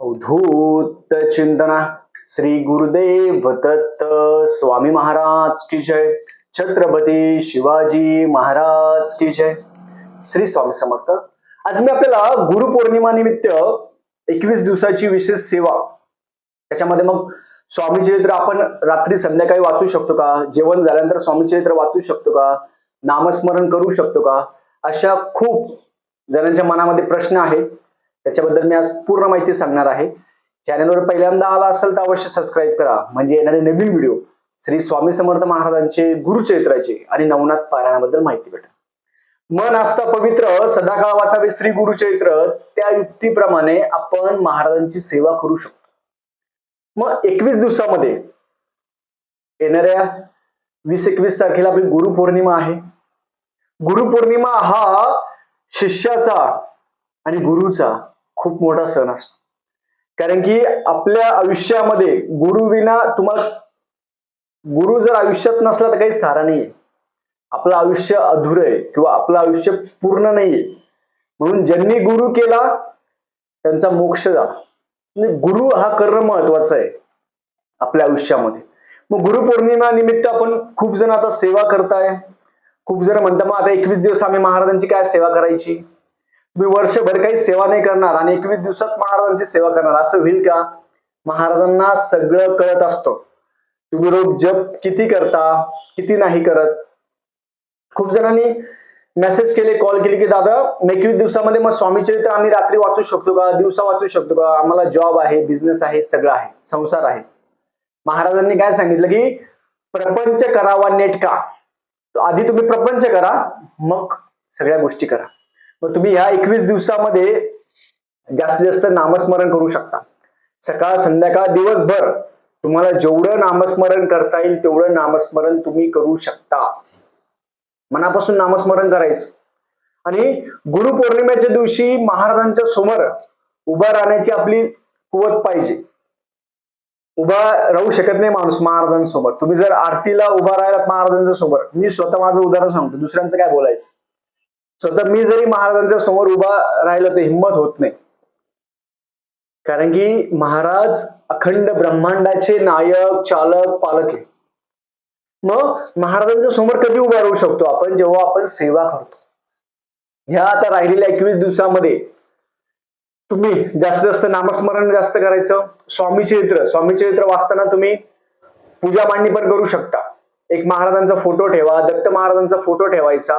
अवधूत चिंतना। श्री गुरुदेव दत्त स्वामी महाराज की जय। छत्रपती शिवाजी महाराज की जय। श्री स्वामी समर्थ। आज मी आपल्याला गुरुपौर्णिमा निमित्त एकवीस दिवसाची विशेष सेवा त्याच्यामध्ये मग स्वामी चरित्र आपण रात्री संध्याकाळी वाचू शकतो का? जेवण झाल्यानंतर स्वामी चरित्र वाचू शकतो का? नामस्मरण करू शकतो का? अशा खूप जणांच्या मनामध्ये प्रश्न आहे त्याच्याबद्दल मी आज पूर्ण माहिती सांगणार आहे. चॅनलवर पहिल्यांदा आला असेल तर अवश्य सबस्क्राईब करा. म्हणजे येणारे नवीन व्हिडिओ श्री स्वामी समर्थ महाराजांचे गुरुचरित्राचे आणि नवनाथ पारायणाबद्दल माहिती भेटेल. मन असता पवित्र सदाकाळ वाचावे श्री गुरुचरित्र त्या युक्तीप्रमाणे आपण महाराजांची सेवा करू शकतो. मग एकवीस दिवसामध्ये येणाऱ्या वीस एकवीस तारखेला आपली गुरुपौर्णिमा आहे. गुरुपौर्णिमा हा शिष्याचा आणि गुरुचा खूप मोठा सण असतो. कारण की आपल्या आयुष्यामध्ये गुरुविना तुम्हाला गुरु जर आयुष्यात नसला तर काहीच थारा नाहीये. आपलं आयुष्य अधुर आहे किंवा आपलं आयुष्य पूर्ण नाहीये. म्हणून ज्यांनी गुरु केला त्यांचा मोक्ष झाला. म्हणजे गुरु हा करणं महत्वाचं आहे आपल्या आयुष्यामध्ये. मग गुरुपौर्णिमा निमित्त आपण खूप जण आता सेवा करताय. खूप जण म्हणतात मग आता एकवीस दिवस आम्ही महाराजांची काय सेवा करायची? तुम्ही वर्षभर काही सेवा नाही करणार आणि एकवीस दिवसात महाराजांची सेवा करणार. असं होईल का? महाराजांना सगळं कळत असतं. तुम्ही रोज जप किती करता किती नाही करत? खूप जणांनी मेसेज केले कॉल केले की दादा एकवीस दिवसामध्ये मग स्वामी चरित्र आम्ही रात्री वाचू शकतो का? दिवसा वाचू शकतो का? आम्हाला जॉब आहे बिझनेस आहे सगळं आहे संसार आहे. महाराजांनी काय सांगितलं की प्रपंच करावा नेटका. आधी तुम्ही प्रपंच करा मग सगळ्या गोष्टी करा. मग तुम्ही ह्या एकवीस दिवसामध्ये जास्तीत जास्त नामस्मरण करू शकता. सकाळ संध्याकाळ दिवसभर तुम्हाला जेवढं नामस्मरण करता येईल तेवढं नामस्मरण तुम्ही करू शकता. मनापासून नामस्मरण करायचं. आणि गुरुपौर्णिमेच्या दिवशी महाराजांच्या समोर उभा राहण्याची आपली कुवत पाहिजे. उभा राहू शकत नाही माणूस महाराजांसमोर. तुम्ही जर आरतीला उभा राहिलात महाराजांच्या समोर मी स्वतः माझं उदाहरण सांगतो दुसऱ्यांचं काय बोलायचं? स्वतः मी जरी महाराजांच्या समोर उभा राहिलो तर हिंमत होत नाही. कारण की महाराज अखंड ब्रह्मांडाचे नायक चालक पालक आहे. मग महाराजांच्या समोर कधी उभा राहू शकतो आपण? जेव्हा आपण सेवा करतो. ह्या आता राहिलेल्या एकवीस दिवसामध्ये तुम्ही जास्तीत जास्त नामस्मरण जास्त करायचं. स्वामी चरित्र स्वामी चरित्र वाचताना तुम्ही पूजा मांडणी पण करू शकता. एक महाराजांचा फोटो ठेवा दत्त महाराजांचा फोटो ठेवायचा.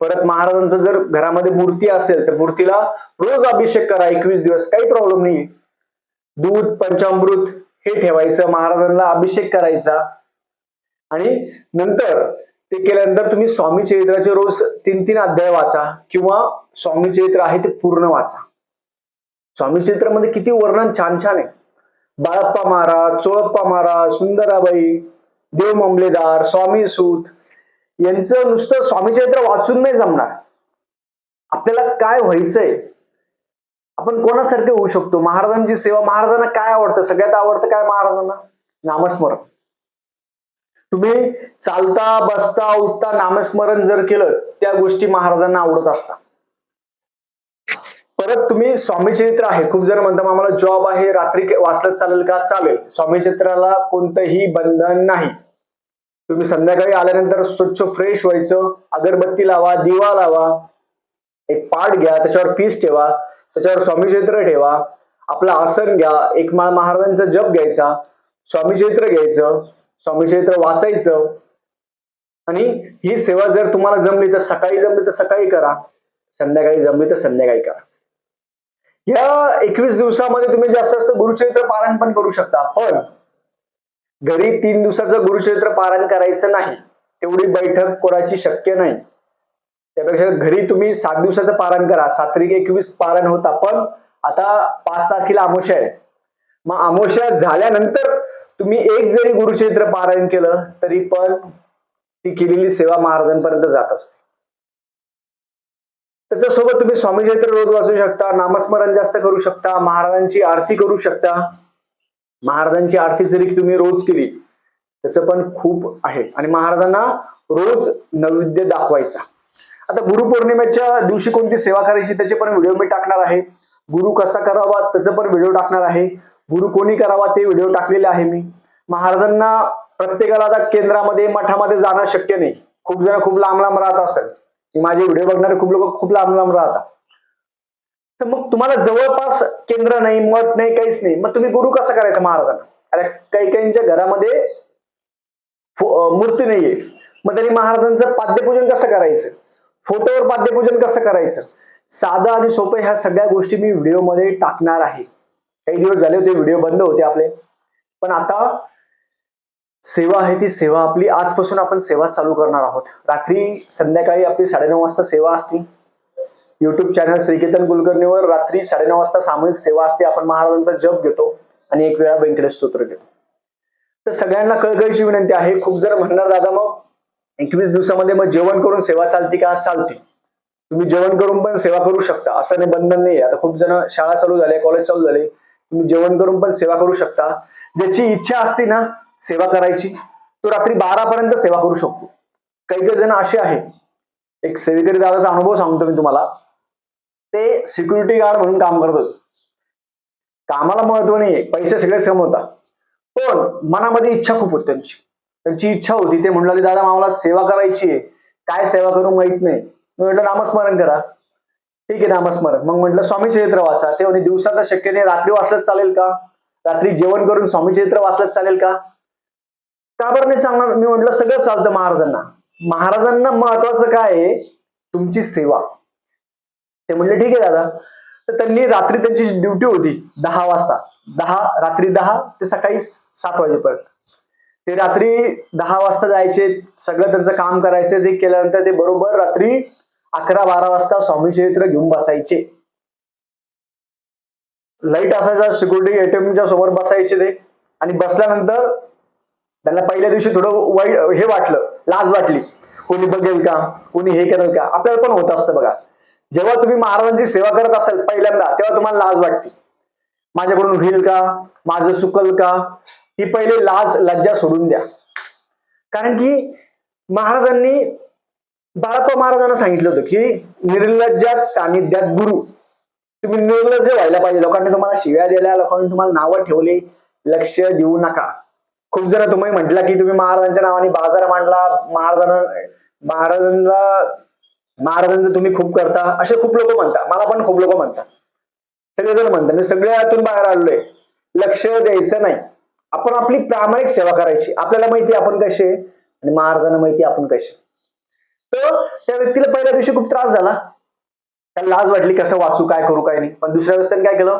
परत महाराजांचं जर घरामध्ये मूर्ती असेल तर मूर्तीला रोज अभिषेक करा एकवीस दिवस काही प्रॉब्लेम नाही दूध पंचामृत हे ठेवायचं महाराजांना अभिषेक करायचा. आणि नंतर ते केल्यानंतर तुम्ही स्वामी चरित्राचे रोज तीन तीन अध्याय वाचा किंवा स्वामी चरित्र आहे ते पूर्ण वाचा. स्वामी चरित्रामध्ये किती वर्णन छान छान आहे. बाळप्पा महाराज चोळप्पा महाराज सुंदराबाई देव मामलेदार स्वामी सूत यांचं नुसतं स्वामी चरित्र वाचून नाही जमणार. आपल्याला काय व्हायचंय? आपण कोणासारखे होऊ शकतो? महाराजांची सेवा महाराजांना काय आवडतं? सगळ्यात आवडतं काय महाराजांना? नामस्मरण. तुम्ही चालता बसता उठता नामस्मरण जर केलं त्या गोष्टी महाराजांना आवडत असतात. परत तुम्ही स्वामी चरित्र आहे. खूप जण म्हणतात आम्हाला जॉब आहे रात्री वाचलं चालेल का? चालेल. स्वामीचरित्राला कोणतंही बंधन नाही. तुम्ही संध्याकाळी आल्यानंतर स्वच्छ फ्रेश व्हायचं. अगरबत्ती लावा दिवा लावा. एक पाठ घ्या त्याच्यावर पीस ठेवा. त्याच्यावर स्वामी चैत्र ठेवा. आपलं आसन घ्या. एक माळ महाराजांचा जप घ्यायचा. स्वामी चैत्र घ्यायचं. स्वामी चैत्र वाचायचं. आणि ही सेवा जर तुम्हाला जमली तर सकाळी जमली तर सकाळी करा. संध्याकाळी जमली तर संध्याकाळी करा. या एकवीस दिवसामध्ये तुम्ही जास्त जास्त गुरुचरित्र पारायण पण करू शकता. पण घरी तीन दिवसाचं गुरुचरित्र पारायण करायचं नाही तेवढी बैठक कोणाची शक्य नाही. त्यापेक्षा घरी तुम्ही सात दिवसाचं पारायण करा. सात एकवीस पारायण होता पण आता पाच तारखेला अमोशा आहे. मग अमोशा झाल्यानंतर तुम्ही एक जरी गुरुचरित्र पारायण केलं तरी पण ती केलेली सेवा महाराजांपर्यंत जात असते. त्याच्यासोबत तुम्ही स्वामी चरित्र रोज वाचू शकता नामस्मरण जास्त करू शकता महाराजांची आरती करू शकता. महाराजांची आरती जरी तुम्ही रोज केली त्याचं पण खूप आहे. आणि महाराजांना रोज नैवेद्य दाखवायचा. आता गुरुपौर्णिमेच्या दिवशी कोणती सेवा करायची त्याचे पण व्हिडिओ मी टाकणार आहे. गुरु कसा करावा त्याचं पण व्हिडिओ टाकणार आहे. गुरु कोणी करावा ते व्हिडिओ टाकलेले आहे मी. महाराजांना प्रत्येकाला आता केंद्रामध्ये मठामध्ये जाणं शक्य नाही. खूप जण खूप लांब लांब राहत असेल. माझे व्हिडिओ बघणारे खूप लोक खूप लांब लांब राहतात. तर मग तुम्हाला जवळपास केंद्र नाही मठ नाही काहीच नाही. मग तुम्ही गुरु कसा करायचा महाराजांना? अरे काही काहींच्या घरामध्ये मूर्ती नाहीये. मग त्यांनी महाराजांचं पाद्यपूजन कसं करायचं? फोटोवर पाद्यपूजन कसं करायचं? साधं आणि सोपं ह्या सगळ्या गोष्टी मी व्हिडिओमध्ये टाकणार आहे. काही दिवस झाले होते व्हिडिओ बंद होते आपले. पण आता सेवा आहे ती सेवा आपली. आजपासून आपण सेवा चालू करणार आहोत. रात्री संध्याकाळी आपली साडेनऊ वाजता सेवा असती. युट्यूब चॅनल श्रीकेतन कुलकर्णीवर रात्री साडेनऊ वाजता सामूहिक सेवा असते. आपण महाराजांचा जप घेतो आणि एक वेळा व्यंकटेश स्तोत्र घेतो. तर सगळ्यांना कळकळीची विनंती आहे. खूप जण म्हणणार दादा मग एकवीस दिवसामध्ये मग जेवण करून सेवा चालते का? चालते. तुम्ही जेवण करून पण सेवा करू शकता. असं नाही बंधन नाही आता खूप जण शाळा चालू झाले कॉलेज चालू झाले. तुम्ही जेवण करून पण सेवा करू शकता. ज्याची इच्छा असते ना सेवा करायची तो रात्री बारा पर्यंत सेवा करू शकतो. काही काही जण असे आहेत. एक सेवेकरी दादाचा अनुभव सांगतो मी तुम्हाला. ते सिक्युरिटी गार्ड म्हणून काम करत होते. कामाला महत्त्व नाहीये पैसे सगळेच कमवतात. पण मनामध्ये इच्छा खूप होती त्यांची. त्यांची इच्छा होती ते म्हणले दादा मला सेवा करायची आहे. काय सेवा करू माहीत नाही. मी म्हटलं नामस्मरण करा. ठीक आहे नामस्मरण. मग म्हटलं स्वामी चरित्र वाचा. ते म्हणे दिवसात शक्य नाही रात्री वाचलंच चालेल का? रात्री जेवण करून स्वामी चरित्र वाचलंच चालेल का? का बरं नाही सांगणार? मी म्हटलं सगळं चालतं महाराजांना. महाराजांना महत्वाचं काय आहे? तुमची सेवा. ते म्हणले ठीक आहे दादा. तर त्यांनी रात्री त्यांची ड्युटी होती दहा वाजता. दहा रात्री दहा ते सकाळी सात वाजेपर्यंत. ते रात्री दहा वाजता जायचे सगळं त्यांचं काम करायचं ते केल्यानंतर ते बरोबर रात्री अकरा बारा वाजता स्वामी चरित्र घेऊन बसायचे. लाइट असायचा सिक्युरिटी एटीएमच्या समोर बसायचे ते. आणि बसल्यानंतर त्यांना पहिल्या दिवशी थोडं वाईट हे वाटलं लाज वाटली. कोणी बघेल का? कोणी हे करेल का? आपल्याला पण होत असतं बघा. जेव्हा तुम्ही महाराजांची सेवा करत असाल पहिल्यांदा तेव्हा तुम्हाला लाज वाटते. माझ्याकडून होईल का? माझं चुकल का? ही पहिले लाज लज्जा सोडून द्या. कारण की महाराजांनी बाळाप्पा महाराजांना सांगितलं होतं की निर्लज्जात सानिध्यात गुरु. तुम्ही निर्लज्ज व्हायला पाहिजे. लोकांनी तुम्हाला शिव्या दिल्या लोकांनी तुम्हाला नावं ठेवले. लक्ष देऊ नका. खूप जण तुम्ही म्हटलं की तुम्ही महाराजांच्या नावाने बाजार मांडला. महाराजांना महाराजांना महाराजांचं तुम्ही खूप करता. असे खूप लोक म्हणता मला पण खूप लोक म्हणतात. सगळेजण म्हणतात मी सगळ्यातून बाहेर आलोय. लक्ष द्यायचं नाही. आपण आपली प्रामाणिक सेवा करायची. आपल्याला माहिती आपण कसे? आणि महाराजांना माहिती आपण कसे? तर त्या व्यक्तीला पहिल्या दिवशी खूप त्रास झाला. त्याला लाज वाटली कसं वाचू? काय करू? काय नाही. पण दुसऱ्या वेळेस त्यांनी काय केलं?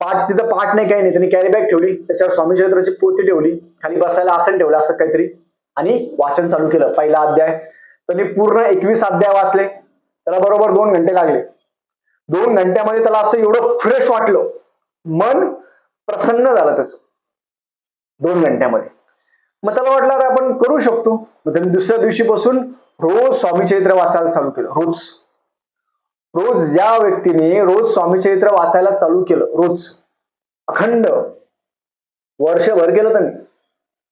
पाठ तिथं पाठ नाही काही नाही. त्यांनी कॅरी बॅग ठेवली. त्याच्यावर स्वामी चरित्राची पोती ठेवली. खाली बसायला आसन ठेवलं असं काहीतरी. आणि वाचन चालू केलं. पहिला अध्याय. त्यांनी पूर्ण एकवीस अध्याय वाचले. त्याला बरोबर दोन घंटे लागले. दोन घंट्यामध्ये त्याला असं एवढं फ्रेश वाटलं. मन प्रसन्न झालं त्याचं. दोन घंट्यामध्ये. मग त्याला वाटलं अरे आपण करू शकतो. मग त्यांनी दुसऱ्या दिवशीपासून रोज स्वामी चरित्र वाचायला चालू केलं. रोज. रोज ज्या व्यक्तीने रोज स्वामी चरित्र वाचायला चालू केलं रोज. अखंड. वर्षभर केलं त्यांनी.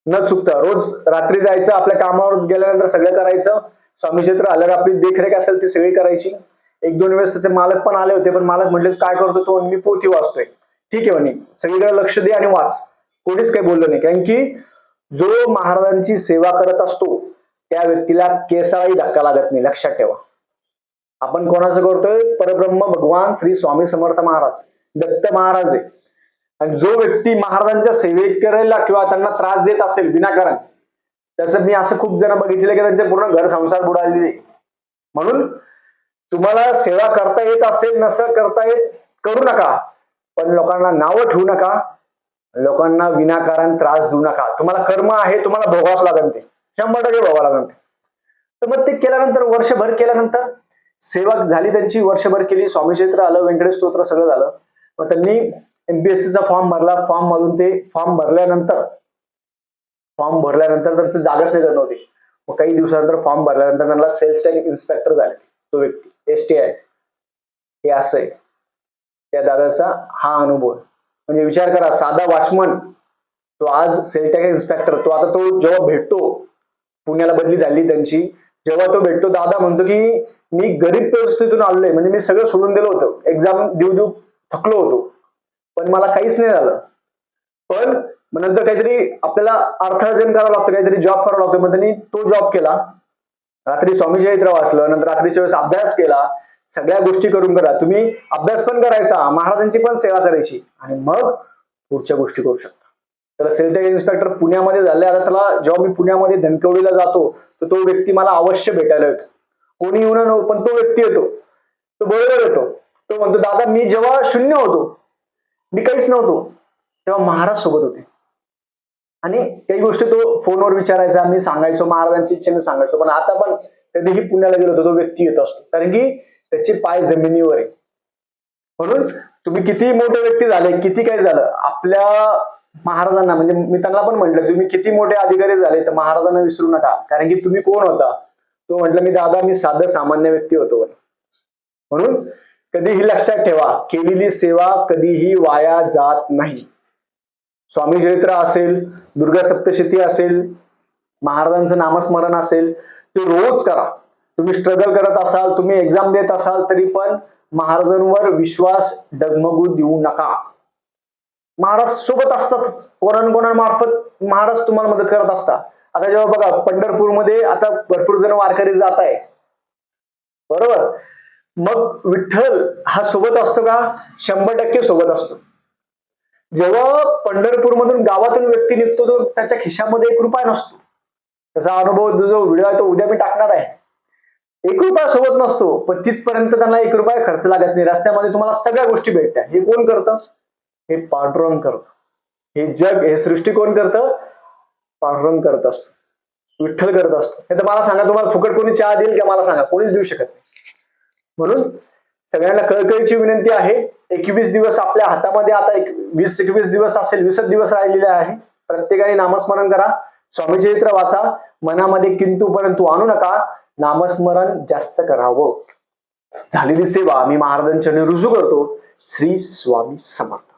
न चुकता रोज रात्री जायचं आपल्या कामावर गेल्यानंतर सगळं करायचं स्वामी तर आल्यावर आपली देखरेख असेल ती सगळी करायची. एक दोन वेळेस त्याचे मालक पण आले होते पण मालक म्हटले काय करतो तो? मी पोथी वाचतोय. ठीक आहे म्हणे. सगळीकडे लक्ष दे आणि वाच. कोणीच काही बोललं नाही. कारण की जो महाराजांची सेवा करत असतो त्या व्यक्तीला केसाळाही धक्का लागत नाही. लक्षात ठेवा. आपण कोणाचं करतोय? परब्रह्म भगवान श्री स्वामी समर्थ महाराज. दत्त महाराज आहे. आणि जो व्यक्ती महाराजांच्या सेवेत करायला किंवा त्यांना त्रास देत असेल विनाकारण तसं मी असं खूप जण बघितलं की त्यांचे पूर्ण घर संसार बुडालेले म्हणून तुम्हाला सेवा करता येत असेल नसं करता येत करू नका. पण लोकांना नावं ठेवू नका. लोकांना विनाकारण त्रास देऊ नका. तुम्हाला कर्म आहे तुम्हाला भोगावंच लागेल ते. शंभर टक्के भोगावं लागेल ते. तर मग ते केल्यानंतर वर्षभर केल्यानंतर सेवा झाली त्यांची वर्षभर केली. स्वामी क्षेत्र आलं व्यंकटेश स्तोत्र सगळं झालं. मग त्यांनी एमपीएससीचा फॉर्म भरला. फॉर्म मधून ते फॉर्म भरल्यानंतर फॉर्म भरल्यानंतर त्यांचं जागाच नाही नव्हती. मग काही दिवसानंतर फॉर्म भरल्यानंतर त्यांना सेल्फ स्टॅनिक इन्स्पेक्टर झाले. तो व्यक्ती एस टी आय. हे असं आहे. त्या दादाचा हा अनुभव. म्हणजे विचार करा साधा वॉचमन तो आज सेल्टॅक इन्स्पेक्टर तो आता तो जेव्हा भेटतो पुण्याला बदली झाली त्यांची जेव्हा तो भेटतो दादा म्हणतो की मी गरीब परिस्थितीतून आलोय म्हणजे मी सगळं सोडून दिलं होतं. एक्झाम देऊ देऊ थकलो होतो. पण मला काहीच नाही झालं. पण मग नंतर काहीतरी आपल्याला अर्थार्जन करावं लागतं काहीतरी जॉब करावा लागतो. मग त्यांनी तो जॉब केला. रात्री स्वामी चरित्र वाचलं नंतर रात्रीच्या वेळेस अभ्यास केला. सगळ्या गोष्टी करून करा. तुम्ही अभ्यास पण करायचा महाराजांची पण सेवा करायची. आणि मग पुढच्या गोष्टी करू शकता. तर सेल्टेक इन्स्पेक्टर पुण्यामध्ये झाले. आता त्याला जेव्हा मी पुण्यामध्ये धनकवडीला जातो तर तो व्यक्ती मला अवश्य भेटायला येतो. कोणी येऊन नको पण तो व्यक्ती येतो. तो बरोबर येतो. तो म्हणतो दादा मी जेव्हा शून्य होतो मी काहीच नव्हतो तेव्हा महाराज सोबत होते. आणि काही गोष्टी तो फोनवर विचारायचा मी सांगायचो महाराजांची इच्छेने सांगायचो. पण आता पण कधीही पुण्याला गेलो होतो तो व्यक्ती येत असतो. कारण की त्याचे पाय जमिनीवर आहे. म्हणून तुम्ही किती मोठे व्यक्ती झाले किती काय झालं आपल्या महाराजांना म्हणजे मी त्यांना पण म्हटलं तुम्ही किती मोठे अधिकारी झाले तर महाराजांना विसरू नका. कारण की तुम्ही कोण होता? तो म्हटलं मी दादा मी साधं सामान्य व्यक्ती होतो. म्हणून कधीही लक्षात ठेवा केलेली सेवा कधीही वाया जात नाही. स्वामी चरित्र असेल दुर्गा सप्तशती असेल महाराजांचं नामस्मरण असेल ते रोज करा. तुम्ही स्ट्रगल करत असाल तुम्ही एक्झाम देत असाल तरी पण महाराजांवर विश्वास डगमगू देऊ नका. महाराज सोबत असतातच कोणा कोणामार्फत महाराज तुम्हाला मदत करत असतात. आता जेव्हा बघा पंढरपूरमध्ये आता भरपूर जण वारकरी जात आहे बरोबर? मग विठ्ठल हा सोबत असतो का? शंभर टक्के सोबत असतो. जेव्हा पंढरपूर मधून गावातून व्यक्ती निघतो तो त्याच्या खिशामध्ये एक रुपया नसतो. त्याचा अनुभव जो व्हिडिओ आहे तो उद्या मी टाकणार आहे. एक रुपया सोबत नसतो पण तिथपर्यंत त्यांना एक रुपया खर्च लागत नाही. रस्त्यामध्ये तुम्हाला सगळ्या गोष्टी भेटत्या हे कोण करतं? हे पांडुरंग करतं. हे जग हे सृष्टी कोण करतं? पांडुरंग करत असतो. विठ्ठल करत असतो. नाही तर मला सांगा तुम्हाला फुकट कोणी चहा देईल का? मला सांगा. कोणीच देऊ शकत नाही. म्हणून सगळ्यांना कळकळीची विनंती आहे. एकवीस दिवस आपल्या हातामध्ये आता एक वीस एकवीस दिवस असेल वीसच दिवस राहिलेले आहे. प्रत्येकाने नामस्मरण करा. स्वामीचरित्र वाचा. मनामध्ये किंतु परंतु आणू नका. नामस्मरण जास्त करावं. झालेली सेवा मी महाराजांच्या रुजू करतो. श्री स्वामी समर्थ.